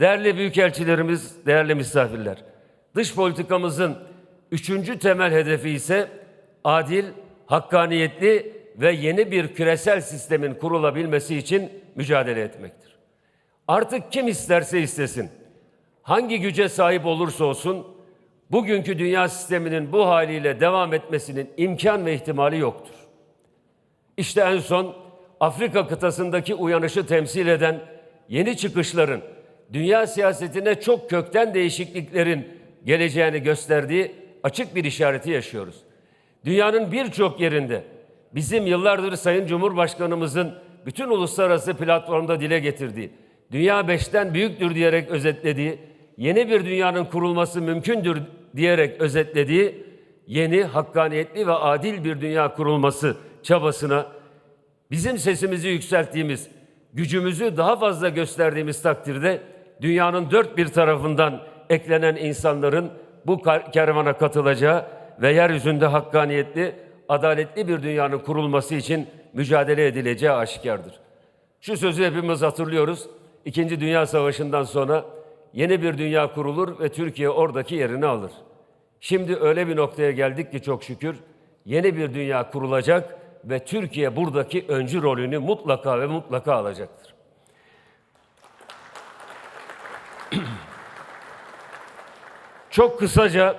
Değerli büyükelçilerimiz, değerli misafirler. Dış politikamızın üçüncü temel hedefi ise adil, hakkaniyetli ve yeni bir küresel sistemin kurulabilmesi için mücadele etmektir. Artık kim isterse istesin, hangi güce sahip olursa olsun, bugünkü dünya sisteminin bu haliyle devam etmesinin imkan ve ihtimali yoktur. İşte en son Afrika kıtasındaki uyanışı temsil eden yeni çıkışların dünya siyasetine çok kökten değişikliklerin geleceğini gösterdiği açık bir işareti yaşıyoruz. Dünyanın birçok yerinde bizim yıllardır Sayın Cumhurbaşkanımızın bütün uluslararası platformda dile getirdiği, dünya beşten büyüktür diyerek özetlediği, yeni bir dünyanın kurulması mümkündür diyerek özetlediği, yeni, hakkaniyetli ve adil bir dünya kurulması çabasına bizim sesimizi yükselttiğimiz, gücümüzü daha fazla gösterdiğimiz takdirde dünyanın dört bir tarafından eklenen insanların bu kervana katılacağı ve yeryüzünde hakkaniyetli, adaletli bir dünyanın kurulması için mücadele edileceği aşikardır. Şu sözü hepimiz hatırlıyoruz. İkinci Dünya Savaşı'ndan sonra yeni bir dünya kurulur ve Türkiye oradaki yerini alır. Şimdi öyle bir noktaya geldik ki çok şükür yeni bir dünya kurulacak ve Türkiye buradaki öncü rolünü mutlaka ve mutlaka alacaktır. Çok kısaca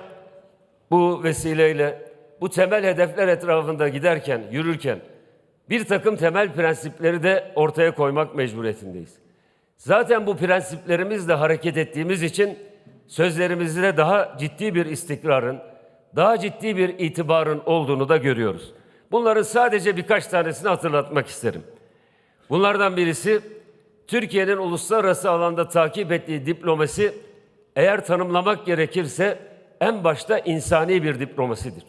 bu vesileyle bu temel hedefler etrafında giderken, yürürken bir takım temel prensipleri de ortaya koymak mecburiyetindeyiz. Zaten bu prensiplerimizle hareket ettiğimiz için sözlerimizde daha ciddi bir istikrarın, daha ciddi bir itibarın olduğunu da görüyoruz. Bunların sadece birkaç tanesini hatırlatmak isterim. Bunlardan birisi Türkiye'nin uluslararası alanda takip ettiği diplomasi eğer tanımlamak gerekirse en başta insani bir diplomasidir.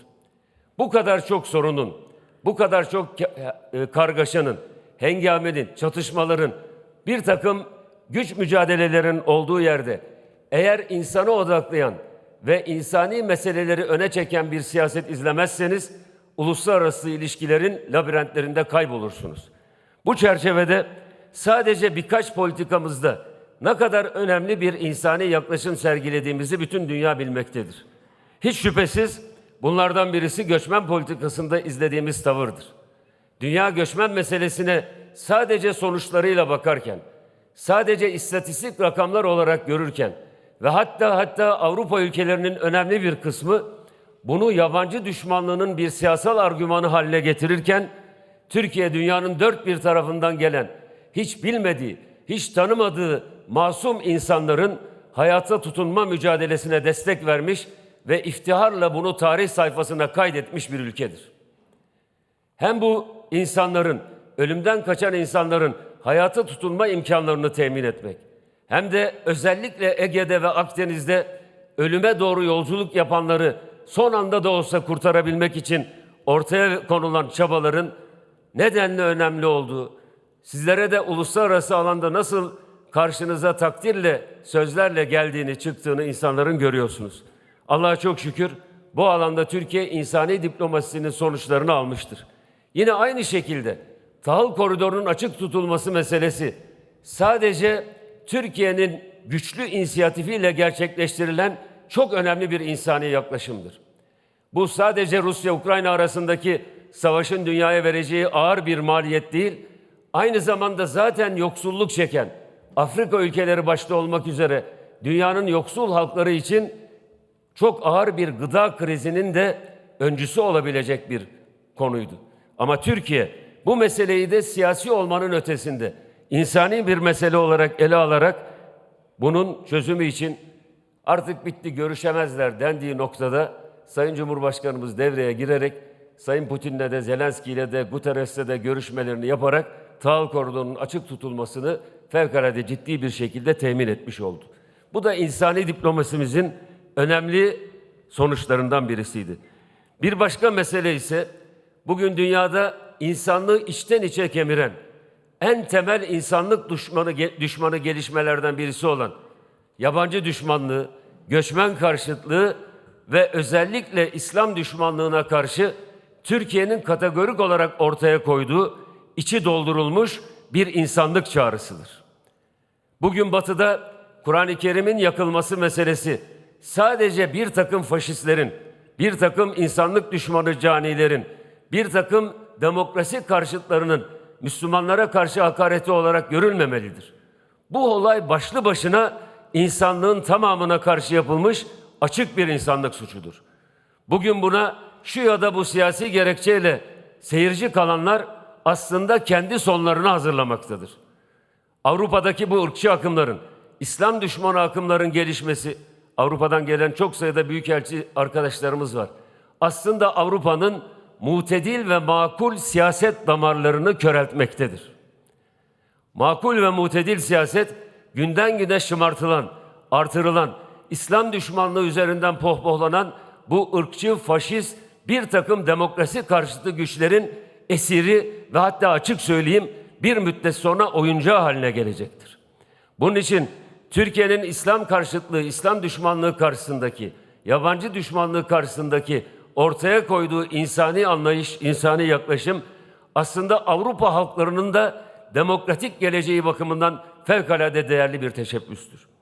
Bu kadar çok sorunun, bu kadar çok ke- e, kargaşanın, hengamenin, çatışmaların, bir takım güç mücadelelerin olduğu yerde eğer insana odaklayan ve insani meseleleri öne çeken bir siyaset izlemezseniz uluslararası ilişkilerin labirentlerinde kaybolursunuz. Bu çerçevede sadece birkaç politikamızda ne kadar önemli bir insani yaklaşım sergilediğimizi bütün dünya bilmektedir. Hiç şüphesiz bunlardan birisi göçmen politikasında izlediğimiz tavırdır. Dünya göçmen meselesine sadece sonuçlarıyla bakarken, sadece istatistik rakamlar olarak görürken ve hatta hatta Avrupa ülkelerinin önemli bir kısmı bunu yabancı düşmanlığının bir siyasal argümanı haline getirirken Türkiye dünyanın dört bir tarafından gelen hiç bilmediği, hiç tanımadığı masum insanların hayata tutunma mücadelesine destek vermiş ve iftiharla bunu tarih sayfasına kaydetmiş bir ülkedir. Hem bu insanların, ölümden kaçan insanların hayata tutunma imkanlarını temin etmek, hem de özellikle Ege'de ve Akdeniz'de ölüme doğru yolculuk yapanları son anda da olsa kurtarabilmek için ortaya konulan çabaların nedenle önemli olduğu, sizlere de uluslararası alanda nasıl karşınıza takdirle, sözlerle geldiğini, çıktığını insanların görüyorsunuz. Allah'a çok şükür bu alanda Türkiye insani diplomasisinin sonuçlarını almıştır. Yine aynı şekilde tahıl koridorunun açık tutulması meselesi sadece Türkiye'nin güçlü inisiyatifiyle gerçekleştirilen çok önemli bir insani yaklaşımdır. Bu sadece Rusya-Ukrayna arasındaki savaşın dünyaya vereceği ağır bir maliyet değil, aynı zamanda zaten yoksulluk çeken Afrika ülkeleri başta olmak üzere dünyanın yoksul halkları için çok ağır bir gıda krizinin de öncüsü olabilecek bir konuydu. Ama Türkiye bu meseleyi de siyasi olmanın ötesinde insani bir mesele olarak ele alarak bunun çözümü için artık bitti görüşemezler dendiği noktada Sayın Cumhurbaşkanımız devreye girerek Sayın Putin'le de Zelenski'yle de Guterres'le de görüşmelerini yaparak tahıl koridorunun açık tutulmasını fevkalade ciddi bir şekilde temin etmiş oldu. Bu da insani diplomasimizin önemli sonuçlarından birisiydi. Bir başka mesele ise bugün dünyada insanlığı içten içe kemiren en temel insanlık düşmanı düşmanı gelişmelerden birisi olan yabancı düşmanlığı, göçmen karşıtlığı ve özellikle İslam düşmanlığına karşı Türkiye'nin kategorik olarak ortaya koyduğu içi doldurulmuş bir insanlık çağrısıdır. Bugün Batı'da Kur'an-ı Kerim'in yakılması meselesi sadece bir takım faşistlerin, bir takım insanlık düşmanı canilerin, bir takım demokrasi karşıtlarının Müslümanlara karşı hakareti olarak görülmemelidir. Bu olay başlı başına insanlığın tamamına karşı yapılmış açık bir insanlık suçudur. Bugün buna şu ya da bu siyasi gerekçeyle seyirci kalanlar aslında kendi sonlarını hazırlamaktadır. Avrupa'daki bu ırkçı akımların, İslam düşmanı akımların gelişmesi, Avrupa'dan gelen çok sayıda büyükelçi arkadaşlarımız var. Aslında Avrupa'nın mutedil ve makul siyaset damarlarını köreltmektedir. Makul ve mutedil siyaset günden güne şımartılan, artırılan, İslam düşmanlığı üzerinden pohpohlanan bu ırkçı, faşist bir takım demokrasi karşıtı güçlerin esiri ve hatta açık söyleyeyim bir müddet sonra oyuncağı haline gelecektir. Bunun için Türkiye'nin İslam karşıtlığı, İslam düşmanlığı karşısındaki, yabancı düşmanlığı karşısındaki ortaya koyduğu insani anlayış, insani yaklaşım aslında Avrupa halklarının da demokratik geleceği bakımından fevkalade değerli bir teşebbüstür.